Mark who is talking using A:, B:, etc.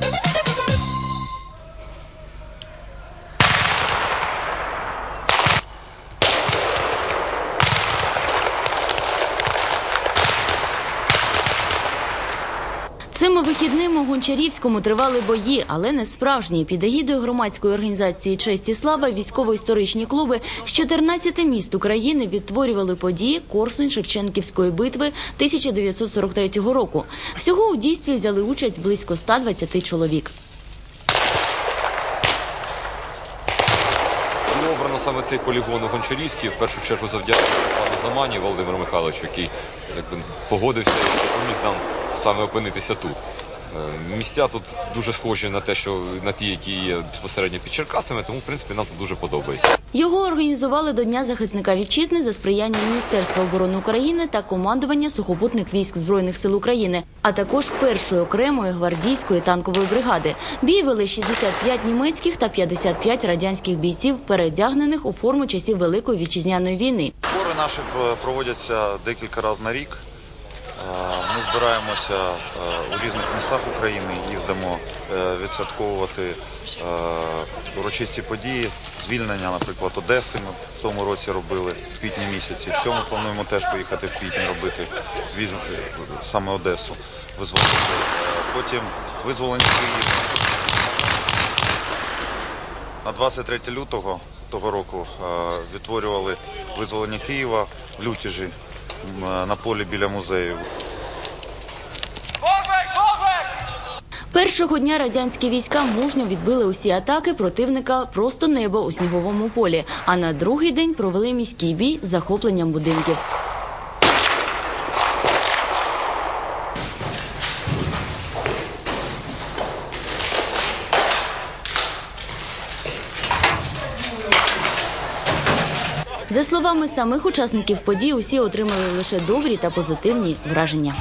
A: Thank you. Цими вихідними у Гончарівському тривали бої, але не справжні. Під егідою громадської організації Честь і слава військово-історичні клуби з 14 міст України відтворювали події Корсунь-Шевченківської битви 1943 року. Всього у дійстві взяли участь близько 120 чоловік.
B: Обрано саме цей полігон у Гончарівській, в першу чергу завдячуючи пану Замані Володимиру Михайловичу, який погодився і допоміг нам саме опинитися тут. Е, Місця тут дуже схожі на те, що на ті, які є безпосередньо під Черкасами, тому в принципі нам тут дуже подобається.
A: Його організували до Дня захисника вітчизни за сприяння Міністерства оборони України та командування сухопутних військ збройних сил України, а також першої окремої гвардійської танкової бригади. Бій вели 65 німецьких та 55 радянських бійців, передягнених у форму часів Великої вітчизняної війни.
C: Збори наші проводяться декілька разів на рік. Збираємося е, у різних містах України, їздимо е, відсвятковувати е, урочисті події, звільнення, наприклад, Одеси. Ми в тому році робили в квітні місяці. В цьому плануємо теж поїхати в квітні робити віз- саме Одесу, визволити. Потім визволення Києва. На 23 лютого того року відтворювали визволення Києва в Лютіжі на полі біля музею.
A: Першого дня радянські війська мужньо відбили усі атаки противника просто небо у сніговому полі. А на другий день провели міський бій з захопленням будинків. За словами самих учасників подій, усі отримали лише добрі та позитивні враження.